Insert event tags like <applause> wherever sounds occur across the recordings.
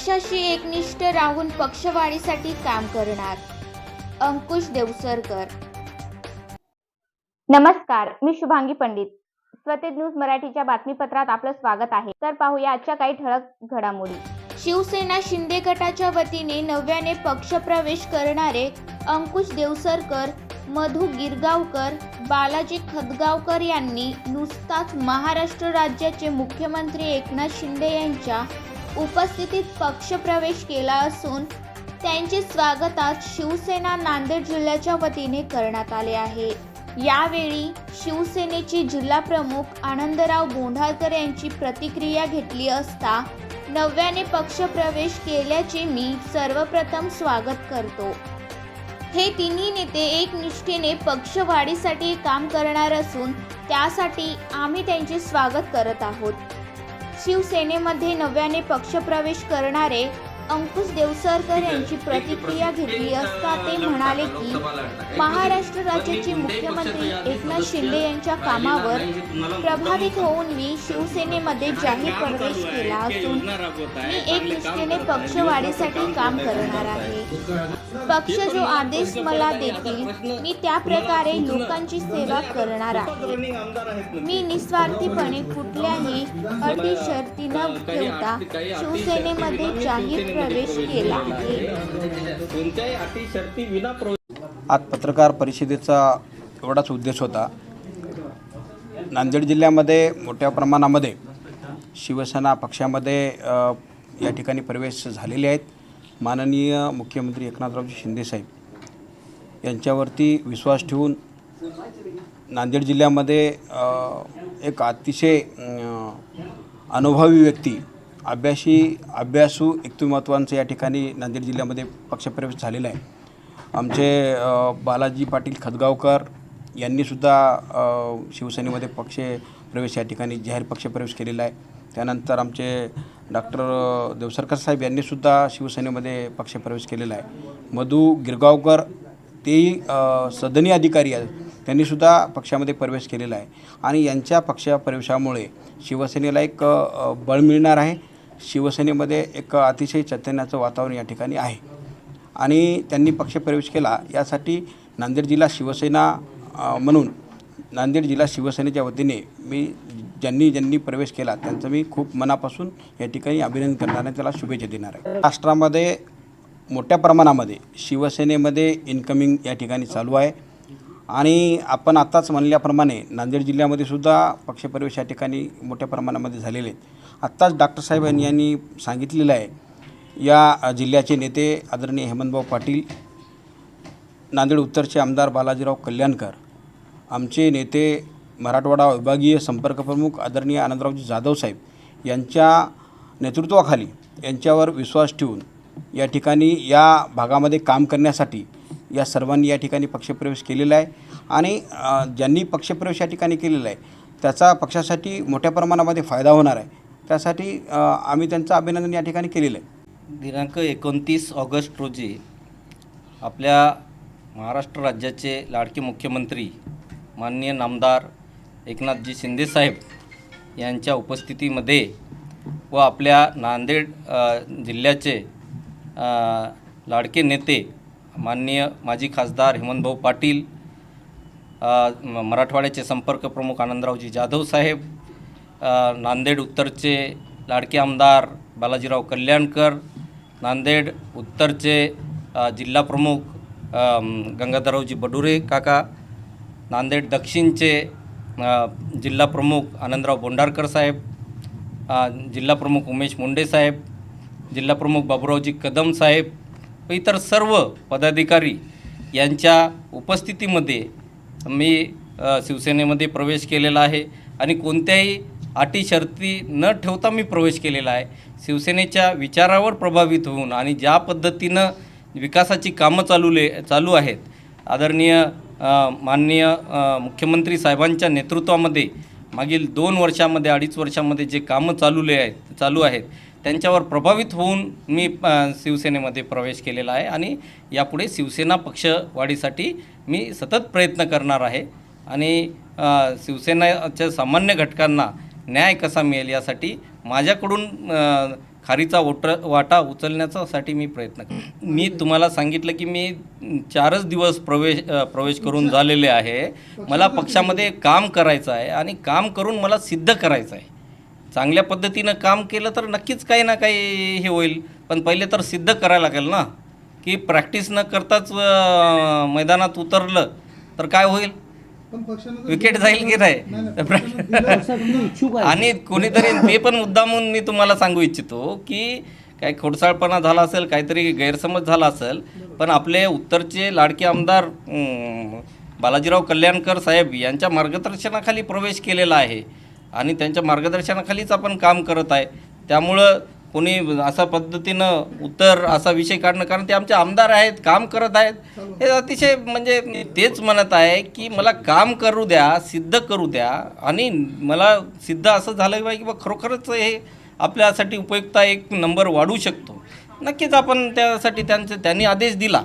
पक्षाशी एकनिष्ठ राहून पक्षवाढीसाठी काम करणार. अंकुश देवसरकर. नमस्कार मी शुभांगी पंडित. स्वतेज न्यूज मराठीच्या बातमीपत्रात आपलं स्वागत आहे. तर पाहूया आजच्या काही ठळक घडामोडी. शिवसेना शिंदे गटाच्या वतीने नव्याने पक्षप्रवेश करणारे अंकुश देवसरकर मधु गिरगावकर बालाजी खदगावकर यांनी नुसताच महाराष्ट्र राज्याचे मुख्यमंत्री एकनाथ शिंदे यांच्या उपस्थितीत पक्षप्रवेश केला असून त्यांचे स्वागत आज शिवसेना नांदेड जिल्ह्याच्या वतीने करण्यात आले आहे. यावेळी शिवसेनेचे जिल्हाप्रमुख आनंदराव बोंढाळकर यांची प्रतिक्रिया घेतली असता नव्याने पक्षप्रवेश केल्याचे मी सर्वप्रथम स्वागत करतो. हे तिन्ही नेते एकनिष्ठेने पक्षवाढीसाठी काम करणार असून त्यासाठी आम्ही त्यांचे स्वागत करत आहोत. शिवसेनेमध्ये नव्याने पक्षप्रवेश करणारे अंकुश देवसरकर यांची प्रतिक्रिया घेतली असता ते म्हणाले की महाराष्ट्र राज्याचे मुख्यमंत्री एकनाथ शिंदे यांच्या कामावर प्रभावित होऊन मी शिवसेनेमध्ये जाहीर प्रवेश केला असून मी एक निष्ठेने पक्षवाढीसाठी काम करणार आहे. पक्ष जो आदेश मला देतील मी त्या प्रकारे लोकांची सेवा करणार आहे. मी निस्वार्थीपणे कुठल्याही अटी शर्ती न ठेवता शिवसेनेमध्ये जाहीर प्रवेश केला आहे. कोणत्याही अटी शर्ती विना प्रवेश आज पत्रकार परिषदेचा एवढाच उद्देश होता. नांदेड जिल्ह्यामध्ये मोठ्या प्रमाणामध्ये शिवसेना पक्षामध्ये या ठिकाणी प्रवेश झालेले आहेत. माननीय मुख्यमंत्री एकनाथरावजी शिंदेसाहेब यांच्यावरती विश्वास ठेवून नांदेड जिल्ह्यामध्ये एक अतिशय अनुभवी व्यक्ती अभ्यासी अभ्यासू व्यक्तिमत्वांचं या ठिकाणी नांदेड जिल्ह्यामध्ये पक्षप्रवेश झालेला आहे. आमचे बालाजी पाटील खदगावकर यांनीसुद्धा शिवसेनेमध्ये पक्ष प्रवेश या ठिकाणी जाहीर पक्षप्रवेश केलेला आहे. त्यानंतर आमचे डॉक्टर देवसरकर साहेब यांनीसुद्धा शिवसेनेमध्ये पक्षप्रवेश केलेला आहे. मधु गिरगावकर तेही सदनी अधिकारी आहेत. त्यांनीसुद्धा पक्षामध्ये प्रवेश केलेला आहे. आणि यांच्या पक्षप्रवेशामुळे शिवसेनेला एक बळ मिळणार आहे. शिवसेनेमध्ये एक अतिशय चैतन्याचं वातावरण या ठिकाणी आहे. आणि त्यांनी पक्षप्रवेश केला यासाठी नांदेड जिल्हा शिवसेना म्हणून नांदेड जिल्हा शिवसेनेच्या वतीने मी ज्यांनी ज्यांनी प्रवेश केला त्यांचं मी खूप मनापासून या ठिकाणी अभिनंदन करणार आहे त्याला शुभेच्छा देणार आहे. राष्ट्रामध्ये मोठ्या प्रमाणामध्ये शिवसेनेमध्ये इन्कमिंग या ठिकाणी चालू आहे. आणि आपण आत्ताच म्हणल्याप्रमाणे नांदेड जिल्ह्यामध्ये सुद्धा पक्षप्रवेश या ठिकाणी मोठ्या प्रमाणामध्ये झालेले आहेत. आत्ताच डॉक्टर साहेब यांनी- यांनी सांगितलेलं आहे. या जिल्ह्याचे नेते आदरणीय हेमंतभाऊ पाटील नांदेड उत्तरचे आमदार बालाजीराव कल्याणकर आमचे नेते मराठवाडा विभागीय संपर्क प्रमुख आदरणीय आनंदरावजी जाधव साहेब यांच्या नेतृत्वाखाली यांच्यावर विश्वास ठेवून या ठिकाणी या भागामध्ये काम करण्यासाठी या सर्वांनी या ठिकाणी पक्षप्रवेश केलेला आहे आणि ज्यांनी पक्षप्रवेश या ठिकाणी केलेला आहे त्याचा पक्षासाठी मोठ्या प्रमाणामध्ये फायदा होणार आहे. त्यासाठी आम्ही त्यांचं अभिनंदन या ठिकाणी केलेलं आहे. दिनांक एकोणतीस ऑगस्ट रोजी आपल्या महाराष्ट्र राज्याचे लाडके मुख्यमंत्री माननीय नामदार एकनाथजी शिंदेसाहेब यांच्या उपस्थितीमध्ये व आपल्या नांदेड जिल्ह्याचे लाडके नेते माननीय माजी खासदार हेमंतभाऊ पाटील म- मराठवाड्याचे संपर्क प्रमुख आनंदरावजी जाधव साहेब नांदेड उत्तरचे लाडके आमदार बालाजीराव कल्याणकर नांदेड उत्तरचे जिल्हाप्रमुख गंगाधररावजी बडुरे काका नांदेड दक्षिणचे जिल्हाप्रमुख जिल्हा प्रमुख आनंदराव बोंडारकर साहेब जिल्हाप्रमुख जिल्हा प्रमुख उमेश मुंडे साहेब जिल्हाप्रमुख बाबुरावजी कदम साहेब व इतर सर्व पदाधिकारी यांच्या उपस्थितीमध्ये मी शिवसेनेमध्ये प्रवेश केलेला आहे. आणि कोणत्याही अटी शर्ती न ठेवता मी प्रवेश केलेला आहे. शिवसेनेच्या विचारावर प्रभावित होऊन आणि ज्या पद्धतीनं विकासाची कामं चालूले चालू आहेत आदरणीय माननीय मुख्यमंत्री साहेबांच्या नेतृत्वामध्ये मागील दोन वर्षामध्ये अडीच वर्षामध्ये जे कामं चालूले आहेत चालू आहेत त्यांच्यावर प्रभावित होऊन मी शिवसेनेमध्ये प्रवेश केलेला आहे आणि यापुढे शिवसेना पक्षवाढीसाठी मी सतत प्रयत्न करणार आहे. आणि शिवसेनाच्या सामान्य घटकांना न्याय कसा मिळेल यासाठी माझ्याकडून खारीचा ओट वाटा उचलण्याचा साठी मी प्रयत्न मी तुम्हाला सांगितलं की मी चारच दिवस प्रवेश प्रवेश करून झालेले आहे. मला पक्षामध्ये काम करायचं आहे आणि काम करून मला सिद्ध करायचं आहे. चांगल्या पद्धतीनं काम केलं तर नक्कीच काही ना काही हे होईल. पण पहिले तर सिद्ध करायला लागेल ना? की प्रॅक्टिस न करताच मैदानात उतरलं तर काय होईल? विकेट जाईल की नाही? <laughs> <laughs> आणि कोणीतरी ते पण मुद्दामून मी तुम्हाला सांगू इच्छितो की काही खोडसाळपणा झाला असेल काहीतरी गैरसमज झाला असेल पण आपले उत्तरचे लाडके आमदार बालाजीराव कल्याणकर साहेब यांच्या मार्गदर्शनाखाली प्रवेश केलेला आहे आणि त्यांच्या मार्गदर्शनाखालीच आपण काम करत आहे. त्यामुळं कोणी अशा पद्धतीनं उत्तर असा विषय काढणं कारण ते आमचे आमदार आहेत काम करत आहेत. हे अतिशय म्हणजे मी तेच म्हणत आहे की मला काम करू द्या सिद्ध करू द्या. आणि मला सिद्ध असं झालं पाहिजे की बा खरोखरच हे आपल्यासाठी उपयुक्ता एक नंबर वाढू शकतो. नक्कीच आपण त्यासाठी त्यांचे त्यांनी आदेश दिला.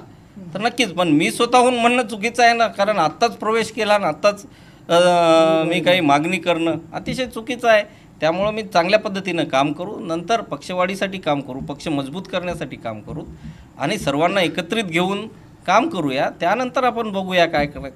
तर नक्कीच पण मी स्वतःहून म्हणणं चुकीचं आहे ना कारण आत्ताच प्रवेश केला ना आत्ताच मी काही मागणी करणं अतिशय चुकीचं आहे. त्यामुळं मी चांगल्या पद्धतीनं काम करू नंतर पक्षवाढीसाठी काम करू पक्ष मजबूत करण्यासाठी काम करू आणि सर्वांना एकत्रित घेऊन काम करूया. त्यानंतर आपण बघूया काय करायचं.